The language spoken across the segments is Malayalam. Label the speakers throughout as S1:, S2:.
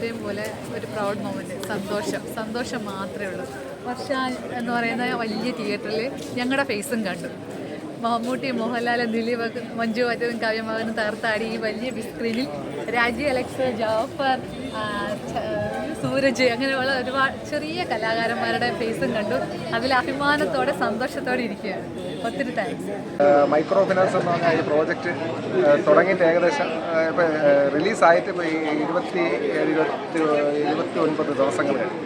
S1: എല്ലാവരെയും പോലെ ഒരു പ്രൗഡ് മൊമെന്റ് സന്തോഷം. സന്തോഷം മാത്രമേ ഉള്ളൂ. വർഷ എന്ന് പറയുന്ന വലിയ തിയേറ്ററിൽ ഞങ്ങളുടെ ഫേസും കണ്ടു. മമ്മൂട്ടി മോഹൻലാൽ ദിലീപ് മഞ്ജു വാര്യരും കാവ്യമകനും തകർത്താടി ഈ വലിയ ബിഗ് സ്ക്രീനിൽ രാജി അലക്സ് ജാഫർ സൂരജ് അങ്ങനെയുള്ള ഒരുപാട് ചെറിയ കലാകാരന്മാരുടെ ഫേസും കണ്ടു. അതിൽ അഭിമാനത്തോടെ സന്തോഷത്തോടെ ഇരിക്കുകയാണ്. ഒത്തിരി താങ്ക്സ്
S2: മൈക്രോ ഫിനാൻസ് എന്ന് പറഞ്ഞ ഈ പ്രോജക്റ്റ് തുടങ്ങിയിട്ട് ഏകദേശം ഇപ്പോൾ റിലീസായിട്ട് ഇപ്പോൾ ഇരുപത്തി ഇരുപത്തി ഇരുപത്തി ഒൻപത് ദിവസങ്ങൾ കഴിഞ്ഞു.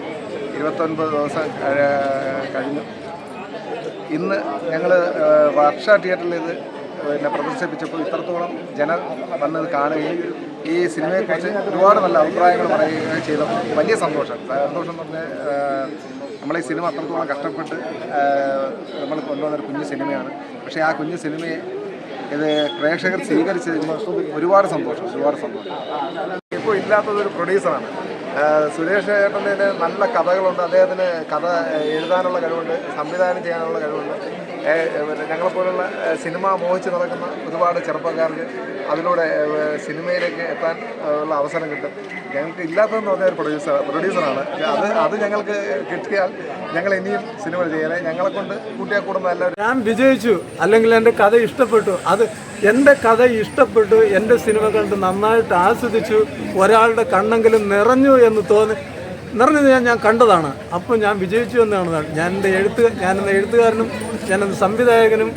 S2: ഇരുപത്തൊൻപത് ദിവസം കഴിഞ്ഞു. ഇന്ന് ഞങ്ങൾ വർഷ തിയേറ്ററിൽ ഇത് പിന്നെ പ്രദർശിപ്പിച്ചപ്പോൾ ഇത്രത്തോളം ജനം വന്നത് കാണുകയും ഈ സിനിമയെക്കുറിച്ച് ഒരുപാട് നല്ല അഭിപ്രായങ്ങൾ പറയുകയും ചെയ്തപ്പോൾ വലിയ സന്തോഷം. സന്തോഷം എന്ന് പറഞ്ഞാൽ നമ്മളെ സിനിമ അത്രത്തോളം കഷ്ടപ്പെട്ട് നമ്മൾ കൊണ്ടുവന്നൊരു കുഞ്ഞു സിനിമയാണ്. പക്ഷേ ആ കുഞ്ഞു സിനിമയെ ഇത് പ്രേക്ഷകർ സ്വീകരിച്ചതിന് ഒരുപാട് സന്തോഷം ഒരുപാട് സന്തോഷം. ഇപ്പോൾ ഇല്ലാത്തതൊരു പ്രൊഡ്യൂസറാണ് സുരേഷ് ഏട്ടന്റെ നല്ല കഥകളുണ്ട്. അദ്ദേഹത്തിന് കഥ എഴുതാനുള്ള കഴിവുണ്ട് സംവിധാനം ചെയ്യാനുള്ള കഴിവുണ്ട്. ഞങ്ങളെപ്പോലുള്ള സിനിമ മോഹിച്ച് നടക്കുന്ന ഒരുപാട് ചെറുപ്പക്കാർക്ക് അതിലൂടെ സിനിമയിലേക്ക് എത്താൻ ഉള്ള അവസരം കിട്ടും. ഞങ്ങൾക്ക് ഇല്ലാത്തതെന്ന് പറഞ്ഞ ഒരു പ്രൊഡ്യൂസർ പ്രൊഡ്യൂസറാണ്. അത് അത് ഞങ്ങൾക്ക് കിട്ടിയാൽ ഞങ്ങൾ ഇനിയും സിനിമ ചെയ്യാൻ ഞങ്ങളെ കൊണ്ട് കൂട്ടിയാൽ കൂടുമ്പോൾ
S3: ഞാൻ വിജയിച്ചു അല്ലെങ്കിൽ എന്റെ കഥ ഇഷ്ടപ്പെട്ടു. അത് എന്റെ കഥ ഇഷ്ടപ്പെട്ടു എന്റെ സിനിമ കണ്ട് നന്നായിട്ട് ആസ്വദിച്ചു ഒരാളുടെ കണ്ണെങ്കിലും നിറഞ്ഞു എന്ന് തോന്നി നിറഞ്ഞത് ഞാൻ ഞാൻ കണ്ടതാണ്. അപ്പോൾ ഞാൻ വിജയിച്ചു എന്നാണ് ഞാൻ എന്റെ എഴുത്ത് ഞാനെന്ന എഴുത്തുകാരനും ഞാനെന്ന സംവിധായകനും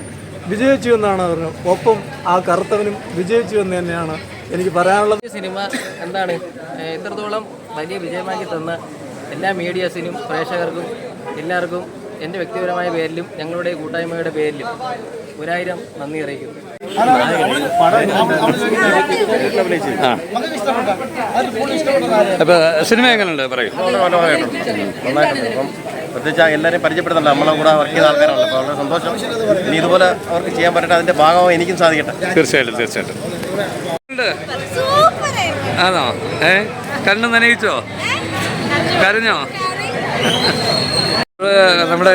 S3: വിജയിച്ചു എന്നാണ് പറഞ്ഞത് ഒപ്പം ആ കറുത്തവനും വിജയിച്ചു എന്ന് തന്നെയാണ് എനിക്ക് പറയാനുള്ളത്.
S4: ഈ സിനിമ എന്താണ്? ഇത്രത്തോളം വലിയ വിജയമാക്കി തന്ന എല്ലാ മീഡിയസിനും പ്രേക്ഷകർക്കും എല്ലാവർക്കും എന്റെ വ്യക്തിപരമായ പേരിലും ഞങ്ങളുടെ കൂട്ടായ്മയുടെ പേരിലും ഒരായിരം നന്ദി അറിയിക്കുന്നു.
S5: അപ്പൊ സിനിമ എങ്ങനെയുണ്ട്? പറയൂ.
S6: പ്രത്യേകിച്ച് എല്ലാവരെയും പരിചയപ്പെടുന്നുണ്ട്. നമ്മളെ കൂടെ വർക്ക് ചെയ്ത ആൾക്കാരാണല്ലോ അപ്പോൾ വളരെ സന്തോഷം. ഇനി ഇതുപോലെ അവർക്ക് ചെയ്യാൻ പറ്റട്ടെ. അതിന്റെ ഭാഗമായി എനിക്കും സാധിക്കട്ടെ.
S5: തീർച്ചയായിട്ടും തീർച്ചയായിട്ടും. ഉണ്ട്. ആണോ? ഏ? കണ്ണു നനയിച്ചോ കരഞ്ഞോ? നമ്മുടെ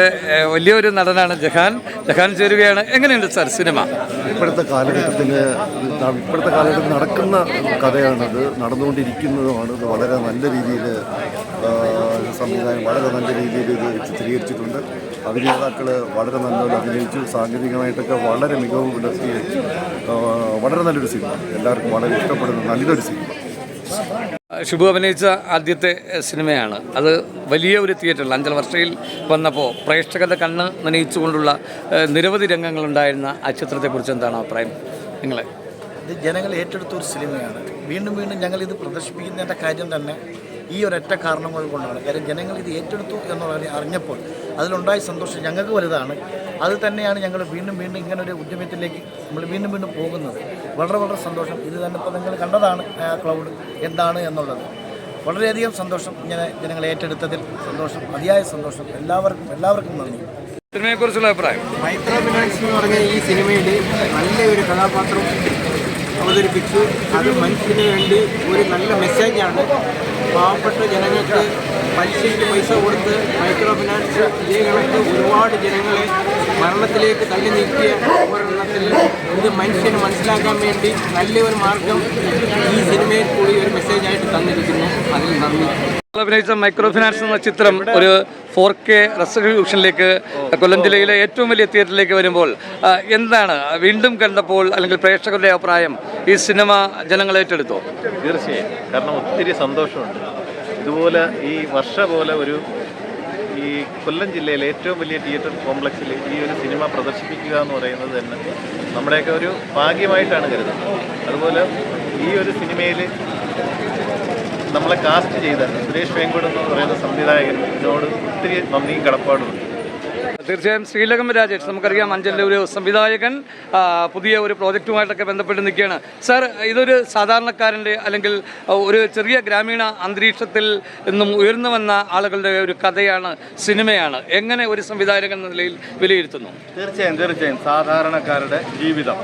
S5: വലിയൊരു നടനാണ് ജഹാൻ. ജഹാൻ ചേരുകയാണ്. എങ്ങനെയുണ്ട് സാർ സിനിമ?
S7: ഇപ്പോഴത്തെ കാലഘട്ടത്തിൽ ഇപ്പോഴത്തെ കാലഘട്ടത്തിൽ നടക്കുന്ന കഥയാണത്. നടന്നുകൊണ്ടിരിക്കുന്നതുമാണ്. ഇത് വളരെ നല്ല രീതിയിൽ സംവിധാനം വളരെ നല്ല രീതിയിൽ ഇത് ചിത്രീകരിച്ചിട്ടുണ്ട്. അഭിനേതാക്കൾ വളരെ നല്ലപോലെ അഭിനയിച്ചു. സാങ്കേതികമായിട്ടൊക്കെ വളരെ മികവ് പുലർത്തി വളരെ നല്ലൊരു സിനിമ. എല്ലാവർക്കും വളരെ ഇഷ്ടപ്പെടുന്ന നല്ലൊരു സിനിമ.
S5: ഷിബു അഭിനയിച്ച ആദ്യത്തെ സിനിമയാണ്. അത് വലിയ ഒരു തിയേറ്ററിൽ അഞ്ചൽ വർഷയിൽ വന്നപ്പോൾ പ്രേക്ഷകരുടെ കണ്ണ് നനയിച്ചുകൊണ്ടുള്ള നിരവധി രംഗങ്ങളുണ്ടായിരുന്ന ആ ചിത്രത്തെക്കുറിച്ച് എന്താണ് അഭിപ്രായം നിങ്ങളെ?
S8: ഇത് ജനങ്ങൾ ഏറ്റെടുത്ത ഒരു സിനിമയാണ്. വീണ്ടും വീണ്ടും ഞങ്ങൾ ഇത് പ്രദർശിപ്പിക്കുന്നതിന്റെ കാര്യം തന്നെ ഈ ഒരൊറ്റ കാരണങ്ങൾ കൊണ്ടാണ്. കാര്യം ജനങ്ങൾ ഇത് ഏറ്റെടുത്തു എന്നുള്ളത് അറിഞ്ഞപ്പോൾ അതിലുണ്ടായ സന്തോഷം ഞങ്ങൾക്ക് വലുതാണ്. അത് തന്നെയാണ് ഞങ്ങൾ വീണ്ടും വീണ്ടും ഇങ്ങനെ ഒരു ഉദ്യമത്തിലേക്ക് നമ്മൾ വീണ്ടും വീണ്ടും പോകുന്നത്. വളരെ വളരെ സന്തോഷം. ഇത് തന്നെ ഇപ്പോൾ നിങ്ങൾ കണ്ടതാണ് ക്ലൗഡ് എന്താണ് എന്നുള്ളത്. വളരെയധികം സന്തോഷം ഇങ്ങനെ ജനങ്ങൾ ഏറ്റെടുത്തതിൽ. സന്തോഷം അതിയായ സന്തോഷം. എല്ലാവർക്കും എല്ലാവർക്കും നന്ദി.
S5: സിനിമയെക്കുറിച്ചുള്ള അഭിപ്രായം?
S8: മൈത്ര ഫിനാൻസ് എന്ന് പറഞ്ഞ ഈ സിനിമയിൽ നല്ലൊരു കഥാപാത്രം അവതരിപ്പിച്ചു. അത് മനുഷ്യന് വേണ്ടി ഒരു നല്ല മെസ്സേജാണ് പാവപ്പെട്ട ജനങ്ങൾക്ക് പലിശയ്ക്ക് പൈസ കൊടുത്ത് മൈക്രോ ഫിനാൻസ് ഇതേ കണക്ക് ഒരുപാട് ജനങ്ങളെ മരണത്തിലേക്ക് തള്ളി നീക്കിയ ഒരെണ്ണത്തിൽ ഇത് മനുഷ്യന് മനസ്സിലാക്കാൻ വേണ്ടി നല്ലൊരു മാർഗം ഈ സിനിമയിൽ കൂടി ഒരു മെസ്സേജായിട്ട് തന്നിരിക്കുന്നു. അതിൽ നന്ദി.
S5: അഭിനയിച്ച മൈക്രോ ഫിനാൻസ് എന്ന ചിത്രം ഒരു ഫോർ കെ റെസൊല്യൂഷനിലേക്ക് കൊല്ലം ജില്ലയിലെ ഏറ്റവും വലിയ തിയേറ്ററിലേക്ക് വരുമ്പോൾ എന്താണ് വീണ്ടും കണ്ടപ്പോൾ അല്ലെങ്കിൽ പ്രേക്ഷകരുടെ അഭിപ്രായം ഈ സിനിമ ജനങ്ങൾ ഏറ്റെടുത്തോ?
S6: തീർച്ചയായും. കാരണം ഒത്തിരി സന്തോഷമുണ്ട്. ഇതുപോലെ ഈ വർഷ പോലെ ഒരു ഈ കൊല്ലം ജില്ലയിലെ ഏറ്റവും വലിയ തിയേറ്റർ കോംപ്ലക്സിൽ ഈ ഒരു സിനിമ പ്രദർശിപ്പിക്കുക എന്ന് പറയുന്നത് തന്നെ നമ്മുടെയൊക്കെ ഒരു ഭാഗ്യമായിട്ടാണ് കരുതുന്നത്. അതുപോലെ ഈ ഒരു സിനിമയിൽ നമ്മളെ കാസ്റ്റ് ചെയ്ത സുരേഷ് വേങ്കോട് എന്ന് പറയുന്ന സംവിധായകനോട് ഒത്തിരി നന്ദിയും കടപ്പാടുമുണ്ട്
S5: തീർച്ചയായും ശ്രീലകം രാജേഷ് നമുക്കറിയാം അഞ്ചലിലെ ഒരു സംവിധായകൻ പുതിയ ഒരു പ്രോജക്റ്റുമായിട്ടൊക്കെ ബന്ധപ്പെട്ട് നിൽക്കുകയാണ്. സാർ ഇതൊരു സാധാരണക്കാരന്റെ അല്ലെങ്കിൽ ഒരു ചെറിയ ഗ്രാമീണ അന്തരീക്ഷത്തിൽ നിന്നും ഉയർന്നു വന്ന ആളുകളുടെ ഒരു കഥയാണ് സിനിമയാണ്. എങ്ങനെ ഒരു സംവിധായകൻ എന്ന നിലയിൽ വിലയിരുത്തുന്നു?
S6: തീർച്ചയായും തീർച്ചയായും. സാധാരണക്കാരുടെ ജീവിതം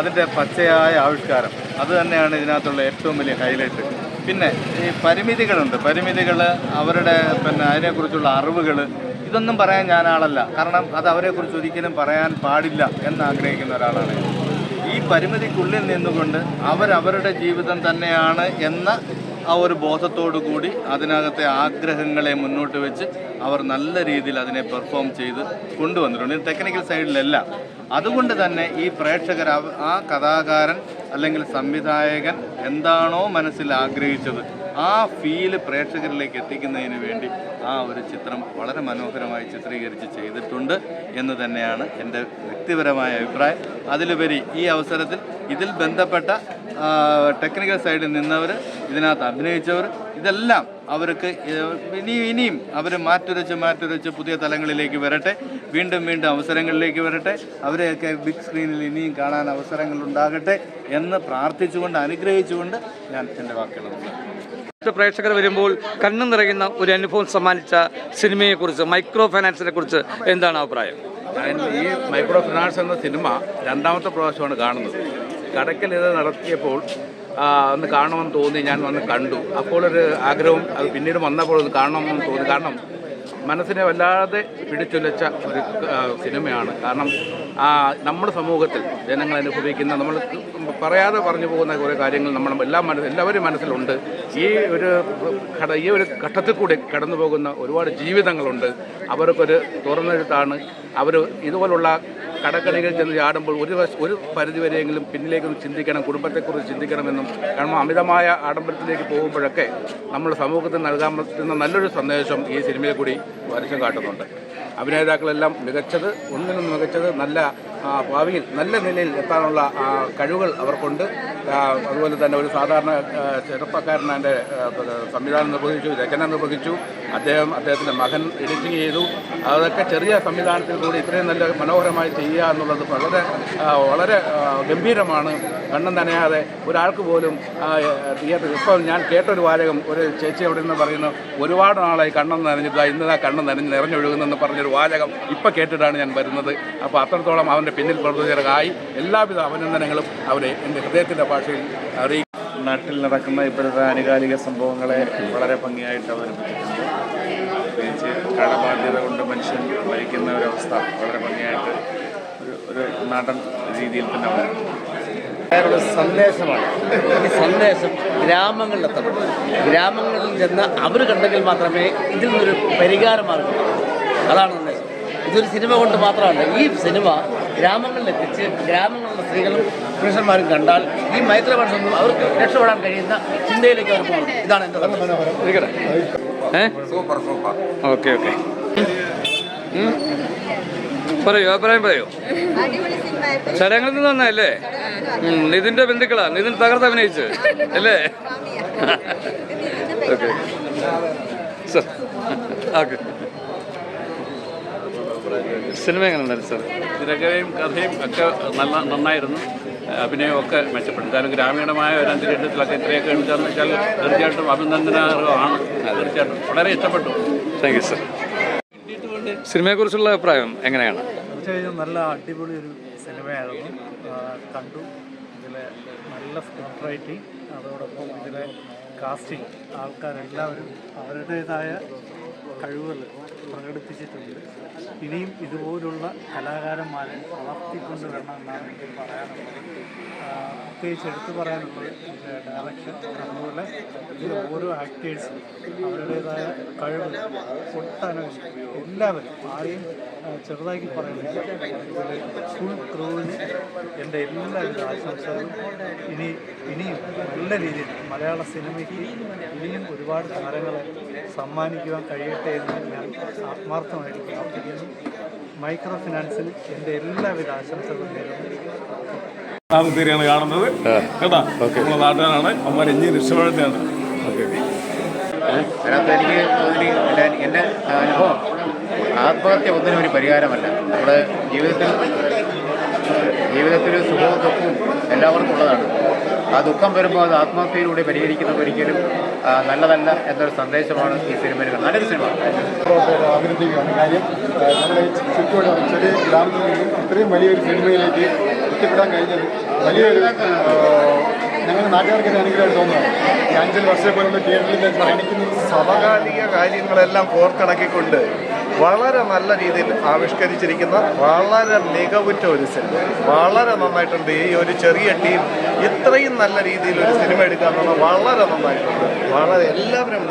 S6: അതിന്റെ പച്ചയായ ആവിഷ്കാരം അത് തന്നെയാണ് ഇതിനകത്തുള്ള ഏറ്റവും വലിയ ഹൈലൈറ്റ്. പിന്നെ ഈ പരിമിതികളുണ്ട്. പരിമിതികൾ അവരുടെ പിന്നെ അതിനെക്കുറിച്ചുള്ള അറിവുകൾ ഇതൊന്നും പറയാൻ ഞാൻ ആളല്ല കാരണം അത് അവരെക്കുറിച്ച് ഒരിക്കലും പറയാൻ പാടില്ല എന്ന് ആഗ്രഹിക്കുന്ന ഒരാളാണ് ഈ പരിമിതിക്കുള്ളിൽ നിന്നുകൊണ്ട് അവരവരുടെ ജീവിതം തന്നെയാണ് എന്ന
S9: ആ ഒരു ബോധത്തോടു കൂടി അതിനകത്തെ ആഗ്രഹങ്ങളെ മുന്നോട്ട് വെച്ച് അവർ നല്ല രീതിയിൽ അതിനെ പെർഫോം ചെയ്ത് കൊണ്ടുവന്നിട്ടുണ്ട്. ടെക്നിക്കൽ സൈഡിലല്ല. അതുകൊണ്ട് തന്നെ ഈ പ്രേക്ഷകർ ആ കഥാകാരൻ അല്ലെങ്കിൽ സംവിധായകൻ എന്താണോ മനസ്സിൽ ആഗ്രഹിച്ചത് ആ ഫീൽ പ്രേക്ഷകരിലേക്ക് എത്തിക്കുന്നതിന് വേണ്ടി ആ ഒരു ചിത്രം വളരെ മനോഹരമായി ചിത്രീകരിച്ച് ചെയ്തിട്ടുണ്ട് എന്ന് തന്നെയാണ് എന്റെ വ്യക്തിപരമായ അഭിപ്രായം. അതിലുപരി ഈ അവസരത്തിൽ ഇതിൽ ബന്ധപ്പെട്ട ടെക്നിക്കൽ സൈഡിൽ നിന്നവർ ഇതിനകത്ത് അഭിനയിച്ചവർ ഇതെല്ലാം അവർക്ക് ഇനി ഇനിയും അവർ മാറ്റുരച്ച് മാറ്റുരച്ച് പുതിയ തലങ്ങളിലേക്ക് വരട്ടെ. വീണ്ടും വീണ്ടും അവസരങ്ങളിലേക്ക് വരട്ടെ. അവരെയൊക്കെ ബിഗ് സ്ക്രീനിൽ ഇനിയും കാണാൻ അവസരങ്ങൾ ഉണ്ടാകട്ടെ എന്ന് പ്രാർത്ഥിച്ചുകൊണ്ട് അനുഗ്രഹിച്ചുകൊണ്ട് ഞാൻ എന്റെ വാക്കുകൾ.
S5: പ്രേക്ഷകർ വരുമ്പോൾ കണ്ണു നിറയുന്ന ഒരു അനുഭവം സമ്മാനിച്ച സിനിമയെ കുറിച്ച് മൈക്രോ ഫൈനാൻസിനെ കുറിച്ച് എന്താണ് അഭിപ്രായം?
S10: ഞാൻ ഈ മൈക്രോ ഫിനാൻസ് എന്ന സിനിമ രണ്ടാമത്തെ പ്രാവശ്യമാണ് കാണുന്നത്. കടക്കൽ ഇത് നടത്തിയപ്പോൾ ഒന്ന് കാണണമെന്ന് തോന്നി ഞാൻ വന്ന് കണ്ടു. അപ്പോൾ ഒരു ആഗ്രഹം അത് പിന്നീട് വന്നപ്പോൾ ഒന്ന് കാണണമെന്ന് തോന്നി. കാരണം മനസ്സിനെ വല്ലാതെ പിടിച്ചുലച്ച ഒരു സിനിമയാണ്. കാരണം നമ്മുടെ സമൂഹത്തിൽ ജനങ്ങൾ അനുഭവിക്കുന്ന നമ്മൾ പറയാതെ പറഞ്ഞു പോകുന്ന കുറേ കാര്യങ്ങൾ നമ്മൾ എല്ലാ മനസ്സ് എല്ലാവരും മനസ്സിലുണ്ട്. ഈ ഒരു ഘട ഈ ഒരു ഘട്ടത്തിൽ കൂടി കടന്നു പോകുന്ന ഒരുപാട് ജീവിതങ്ങളുണ്ട്. അവർക്കൊരു തുറന്നെഴുത്താണ്. അവർ ഇതുപോലുള്ള കടക്കണികൾ ചെന്ന് ചാടുമ്പോൾ ഒരു ഒരു പരിധിവരെയെങ്കിലും പിന്നിലേക്കൊന്ന് ചിന്തിക്കണം കുടുംബത്തെക്കുറിച്ച് ചിന്തിക്കണമെന്നും കാരണം അമിതമായ ആഡംബരത്തിലേക്ക് പോകുമ്പോഴൊക്കെ നമ്മൾ സമൂഹത്തിന് നൽകാൻ പറ്റുന്ന നല്ലൊരു സന്ദേശം ഈ സിനിമയിൽ കൂടി വരച്ചും കാട്ടുന്നുണ്ട്. അഭിനേതാക്കളെല്ലാം മികച്ചത് ഒന്നിനും മികച്ചത് നല്ല ഭാവിയിൽ നല്ല നിലയിൽ എത്താനുള്ള കഴിവുകൾ അവർക്കുണ്ട്. അതുപോലെ തന്നെ ഒരു സാധാരണ ചെറുപ്പക്കാരനെ സംവിധാനം നിർവഹിച്ചു രചന നിർവഹിച്ചു. അദ്ദേഹം അദ്ദേഹത്തിന്റെ മകൻ എഡിറ്റിംഗ് ചെയ്തു. അതൊക്കെ ചെറിയ സംവിധാനത്തിൽ കൂടി ഇത്രയും നല്ല മനോഹരമായി ചെയ്യുക എന്നുള്ളത് വളരെ വളരെ ഗംഭീരമാണ്. കണ്ണും നനയാതെ ഒരാൾക്ക് പോലും തിയേറ്റർ ഇപ്പം ഞാൻ കേട്ടൊരു വാചകം ഒരു ചേച്ചി അവിടെ നിന്ന് പറയുന്നു ഒരുപാട് നാളായി കണ്ണം നനഞ്ഞിട്ട് ഇന്നതാ കണ്ണ് നനഞ്ഞ് നിറഞ്ഞൊഴുകുന്നെന്ന് പറഞ്ഞൊരു വാചകം ഇപ്പം കേട്ടിട്ടാണ് ഞാൻ വരുന്നത്. അപ്പോൾ അത്രത്തോളം അവന്റെ പിന്നിൽ പ്രവർത്തകരായി എല്ലാവിധ അഭിനന്ദനങ്ങളും അവരെ എന്റെ ഹൃദയത്തിന്റെ ഭാഷയിൽ അറിയിക്കും
S6: നാട്ടിൽ നടക്കുന്ന ഇപ്പോഴത്തെ ആനുകാലിക സംഭവങ്ങളെ വളരെ ഭംഗിയായിട്ട് അവതരിപ്പിച്ചിട്ടുണ്ട്. പ്രത്യേകിച്ച് കടബാധ്യത കൊണ്ട് മനുഷ്യൻ മരിക്കുന്ന ഒരവസ്ഥ വളരെ ഭംഗിയായിട്ട് ഒരു ഒരു നാടൻ രീതിയിൽ തന്നെ അവതരിപ്പിച്ചു
S11: സന്ദേശമാണ്. ഈ സന്ദേശം ഗ്രാമങ്ങളിലെത്തണം ഗ്രാമങ്ങളിൽ ചെന്ന് അവർ കണ്ടെങ്കിൽ മാത്രമേ ഇതിൽ നിന്നൊരു പരിഹാരമാർഗം അതാണ് സന്ദേശം. ഇതൊരു സിനിമ കൊണ്ട് മാത്രമല്ല ഈ സിനിമ ഗ്രാമങ്ങളിലെത്തിച്ച് ഗ്രാമങ്ങളിലെ സ്ത്രീകളും പുരുഷന്മാരും കണ്ടാൽ ഈ മൈത്രഭാഷ അവർക്ക് രക്ഷപ്പെടാൻ കഴിയുന്ന ചിന്തയിലേക്ക് അവർ പോകും. ഇതാണ് എന്റെ
S5: ഏ?
S7: Super super.
S5: Okay okay. പറയൂ അഭിപ്രായം പറയൂ. ചടങ്ങളിൽ നിന്ന് വന്നല്ലേ നിതിന്റെ ബന്ധുക്കളാ. നിതിൻ തകർത്ത് അഭിനയിച്ച് അല്ലേ? ഓക്കെ. സർ ഓക്കെ സിനിമ എങ്ങനെയുണ്ടായിരുന്നു സാർ?
S10: തിരക്കഥയും കഥയും ഒക്കെ നല്ല നന്നായിരുന്നു. അഭിനയം ഒക്കെ മെച്ചപ്പെട്ടു. എന്തായാലും ഗ്രാമീണമായ ഒരു അന്തരീക്ഷത്തിലൊക്കെ ഇത്രയൊക്കെ എടുക്കാന്ന് വെച്ചാൽ തീർച്ചയായിട്ടും അഭിനന്ദനാർഹമാണ്. തീർച്ചയായിട്ടും. വളരെ ഇഷ്ടപ്പെട്ടു.
S5: താങ്ക് യു സർ സിനിമയെക്കുറിച്ചുള്ള അഭിപ്രായം എങ്ങനെയാണ്?
S3: തീർച്ചയായും നല്ല അടിപൊളി ഒരു സിനിമയായിരുന്നു. കണ്ടു. ഇതിലെ നല്ല സ്ക്രിപ്റ്റ് റൈറ്റിംഗ് അതോടൊപ്പം ഇതിലെ കാസ്റ്റിംഗ് ആൾക്കാരെല്ലാവരും അവരുടേതായ കഴിവുകൾ പ്രകടിപ്പിച്ചിട്ടുണ്ട്. ഇനിയും ഇതുപോലുള്ള കലാകാരന്മാരെ വളർത്തിക്കൊണ്ട് വരണം എന്നാണ് എനിക്ക് പറയാനുള്ളത്. പ്രത്യേകിച്ച് എടുത്തു പറയാനുള്ളത് ഡയറക്ഷൻ അതുപോലെ ഇതിലെ ഓരോ ആക്ടേഴ്സും അവരുടേതായ കഴിവ് ഒട്ടനവധി എല്ലാവരും ആരെയും ചെറുതാക്കി പറയുന്നില്ല. ഇതിലെ ഫുൾ ക്രൂവിന് എന്റെ എല്ലാവിധ ആശംസകളും. ഇനി ഇനിയും നല്ല രീതിയിൽ മലയാള സിനിമയ്ക്ക് ഇനിയും ഒരുപാട് താരങ്ങളെ സമ്മാനിക്കുവാൻ കഴിയട്ടെ എന്ന് ഞാൻ ആത്മാർത്ഥമായിട്ട് പ്രാർത്ഥിക്കുന്നു മൈക്രോ ഫിനാൻസിൽ എന്റെ എല്ലാവിധ ആശംസകളും നേരുന്നു.
S10: താമസത്തിരിയാണ് കാണുന്നത്. കേട്ടാ നമ്മുടെ നാട്ടുകാരാണ്. അമ്മ ഇനി രക്ഷപ്പെടുത്തിയാണ്
S2: അതിനകത്ത് എനിക്ക് എന്റെ- എന്റെ അനുഭവം. ആത്മഹത്യ ഒന്നിനും ഒരു പരിഹാരമല്ല. നമ്മുടെ ജീവിതത്തിൽ ജീവിതത്തിൽ സുഖവും ദുഃഖവും എല്ലാവർക്കും ഉള്ളതാണ്. ആ ദുഃഖം വരുമ്പോൾ അത് ആത്മഹത്യയിലൂടെ പരിഹരിക്കുന്നത് ഒരിക്കലും നല്ലതല്ല എന്നൊരു സന്ദേശമാണ് ഈ സിനിമയിൽ. നല്ലൊരു സിനിമ.
S7: അഭിനന്ദിക്കുകയാണ് കാര്യം നമ്മുടെ ചുറ്റുവട്ടം ചെറിയ ഗ്രാമത്തിൽ നിന്നും ഇത്രയും വലിയൊരു സിനിമയിലേക്ക് എത്തിപ്പെടാൻ കഴിഞ്ഞത് വലിയൊരു ഞങ്ങൾ നാട്ടുകാർക്ക് അനുഗ്രഹമായിട്ട് അനുഗ്രഹം തോന്നുന്നു. ഈ അഞ്ചൽ വർഷം പോലുള്ള തിയേറ്ററിൽ കാണിക്കുന്ന
S9: സമകാലിക കാര്യങ്ങളെല്ലാം കോർത്തിണക്കിക്കൊണ്ട് വളരെ നല്ല രീതിയിൽ ആവിഷ്കരിച്ചിരിക്കുന്ന വളരെ മികവുറ്റ ഒരു സിനിമ വളരെ നന്നായിട്ടുണ്ട്. ഈ ഒരു ചെറിയ ടീം ഇത്രയും നല്ല രീതിയിൽ ഒരു സിനിമ എടുക്കുക എന്നുള്ളത് വളരെ നന്നായിട്ടുണ്ട്. വളരെ എല്ലാവരും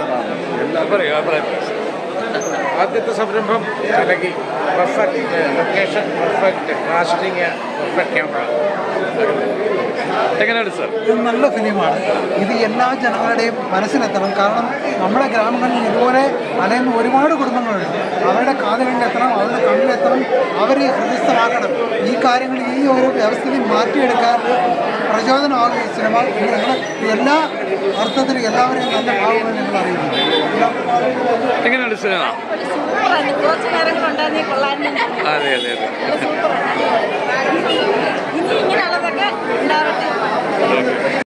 S12: ആദ്യത്തെ സംരംഭം അല്ലെങ്കിൽ perfect location perfect casting perfect camera
S5: എങ്ങനെയാണ് സാർ?
S13: ഇത് നല്ല ഫിലിമാണ് ഇത് എല്ലാ ജനങ്ങളുടെയും മനസ്സിലെത്തണം കാരണം നമ്മുടെ ഗ്രാമങ്ങളിൽ ഇതുപോലെ അലയുന്ന ഒരുപാട് കുടുംബങ്ങളുണ്ട്. അവരുടെ കാതുകളിലെത്തണം അവരുടെ കണ്ണിലെത്തണം അവരെ ഹൃദയസ്ഥമാക്കണം ഈ കാര്യങ്ങൾ ഈ ഒരു വ്യവസ്ഥയിൽ മാറ്റിയെടുക്കാൻ പ്രചോദനമാകും ഈ സിനിമ എല്ലാ അർത്ഥത്തിലും എല്ലാവരെയും നല്ല ഭാഗമെന്ന് ഞങ്ങൾ അറിയുന്നു
S5: എങ്ങനെയുണ്ട് സിനിമ? അതെ അതെ അതെ.
S14: ഇനി ഇങ്ങനെയുള്ളതൊക്കെ ഉണ്ടാവട്ടെ